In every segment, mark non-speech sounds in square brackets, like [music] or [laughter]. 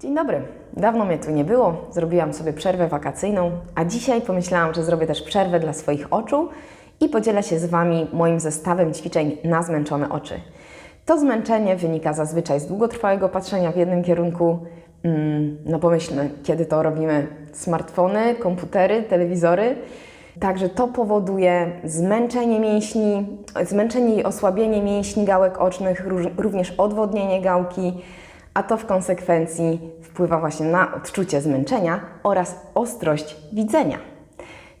Dzień dobry. Dawno mnie tu nie było, zrobiłam sobie przerwę wakacyjną, a dzisiaj pomyślałam, że zrobię też przerwę dla swoich oczu i podzielę się z Wami moim zestawem ćwiczeń na zmęczone oczy. To zmęczenie wynika zazwyczaj z długotrwałego patrzenia w jednym kierunku. Mm, No pomyślmy, kiedy to robimy smartfony, komputery, telewizory. Także to powoduje zmęczenie mięśni, zmęczenie i osłabienie mięśni gałek ocznych, również odwodnienie gałki, a to w konsekwencji wpływa właśnie na odczucie zmęczenia oraz ostrość widzenia.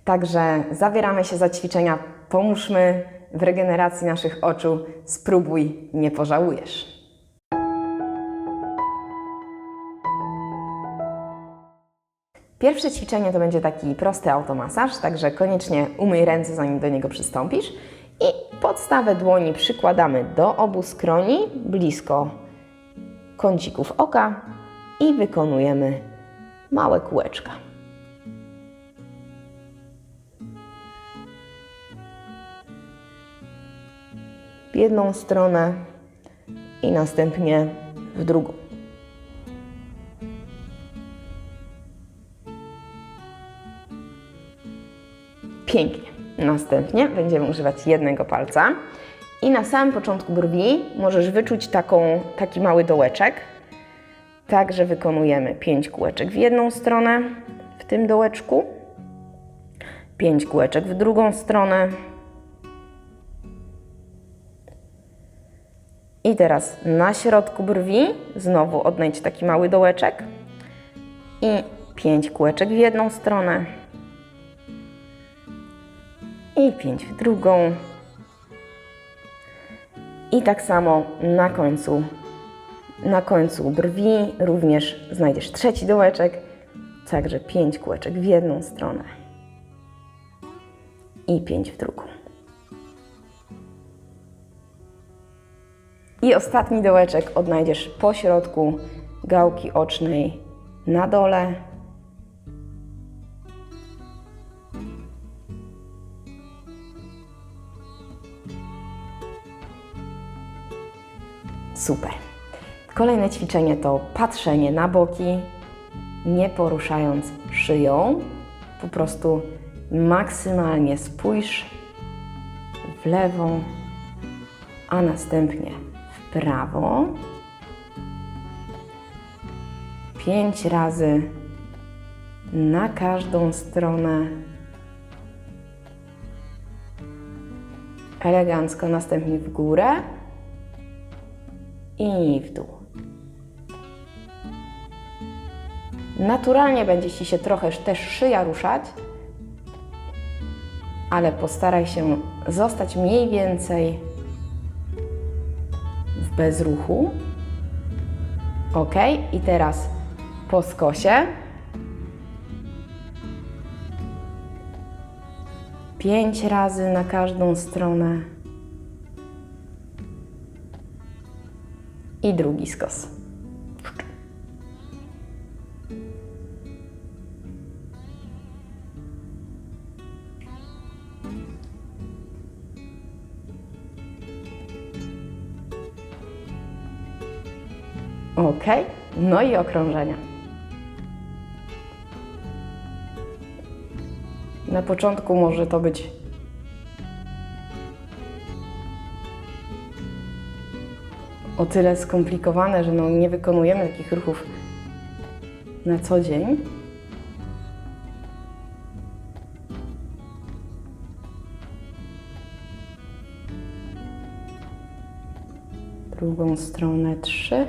Także zabieramy się za ćwiczenia, pomóżmy w regeneracji naszych oczu, spróbuj, nie pożałujesz. Pierwsze ćwiczenie to będzie taki prosty automasaż, także koniecznie umyj ręce zanim do niego przystąpisz. I podstawę dłoni przykładamy do obu skroni, blisko kącików oka i wykonujemy małe kółeczka. W jedną stronę i następnie w drugą. Pięknie. Następnie będziemy używać jednego palca i na samym początku brwi możesz wyczuć taką, taki mały dołeczek. Także wykonujemy 5 kółeczek w jedną stronę w tym dołeczku, 5 kółeczek w drugą stronę. I teraz na środku brwi znowu odnajdź taki mały dołeczek i 5 kółeczek w jedną stronę i 5 w drugą. I tak samo na końcu, na końcu brwi również znajdziesz trzeci dołeczek, także 5 kółeczek w jedną stronę i 5 w drugą. I ostatni dołeczek odnajdziesz po środku gałki ocznej na dole. Super. Kolejne ćwiczenie to patrzenie na boki, nie poruszając szyją. Po prostu maksymalnie spójrz w lewą, a następnie w prawo. Pięć razy na każdą stronę. Elegancko, następnie w górę i w dół. Naturalnie będzie Ci się trochę też szyja ruszać, ale postaraj się zostać mniej więcej w bezruchu. Ok, i teraz po skosie. Pięć razy na każdą stronę. I drugi skos. Ok, no i okrążenia. Na początku może to być o tyle skomplikowane, że no nie wykonujemy takich ruchów na co dzień. Drugą stronę trzy,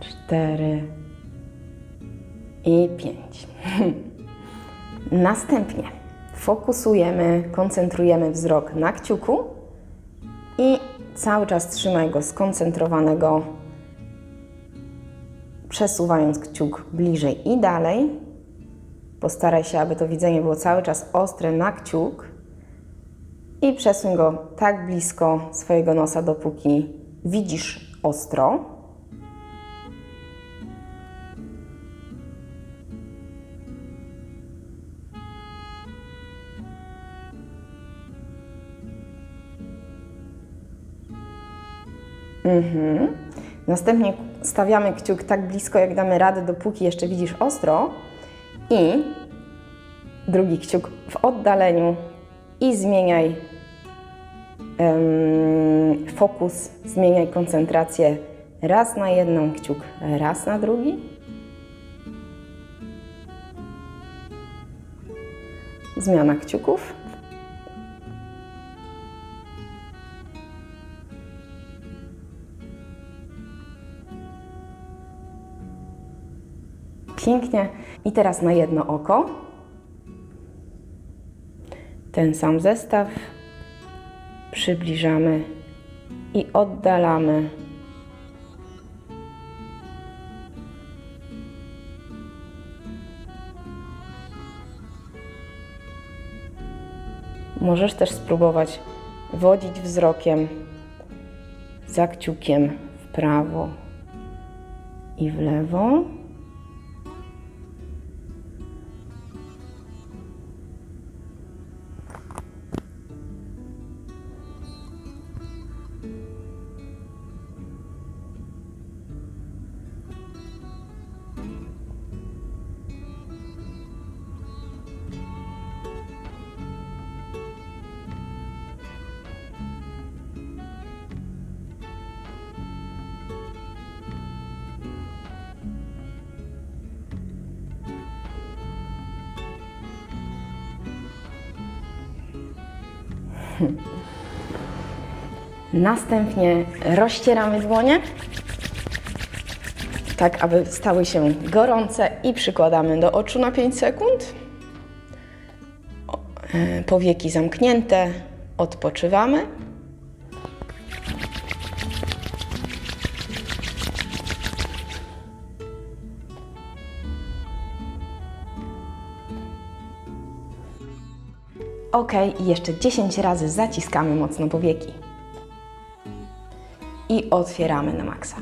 cztery i pięć. [laughs] Następnie fokusujemy, koncentrujemy wzrok na kciuku i cały czas trzymaj go skoncentrowanego, przesuwając kciuk bliżej i dalej. Postaraj się, aby to widzenie było cały czas ostre na kciuk i przesuń go tak blisko swojego nosa, dopóki widzisz ostro. Mhm. Następnie stawiamy kciuk tak blisko, jak damy radę, dopóki jeszcze widzisz ostro. I drugi kciuk w oddaleniu i zmieniaj em, fokus, zmieniaj koncentrację raz na jedną kciuk, raz na drugi. Zmiana kciuków. Pięknie. I teraz na jedno oko. Ten sam zestaw. Przybliżamy i oddalamy. Możesz też spróbować wodzić wzrokiem za kciukiem w prawo i w lewo. [laughs] Następnie rozcieramy dłonie, tak aby stały się gorące i przykładamy do oczu na 5 sekund. E, Powieki zamknięte, odpoczywamy. Ok, i jeszcze 10 razy zaciskamy mocno powieki. I otwieramy na maksa.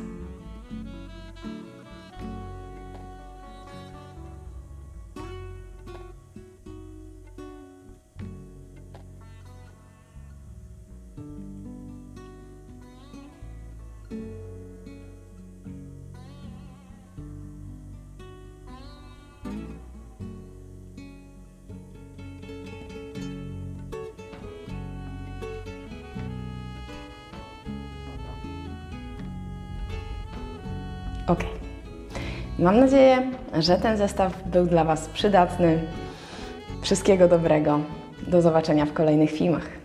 Ok. Mam nadzieję, że ten zestaw był dla Was przydatny. Wszystkiego dobrego. Do zobaczenia w kolejnych filmach.